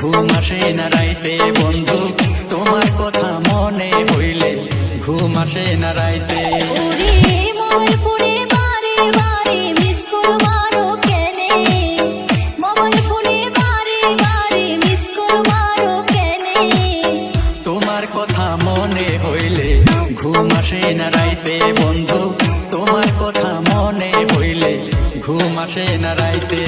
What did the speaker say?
ঘুম আসে না রাইতে বন্ধু। তোমার কথা মনে হইলে ঘুম আসে না রাইতে। কথা মনে হইলে ঘুম আসে না রাইতে, বন্ধু। তোমার কথা মনে হইলে ঘুম আসে না রাইতে।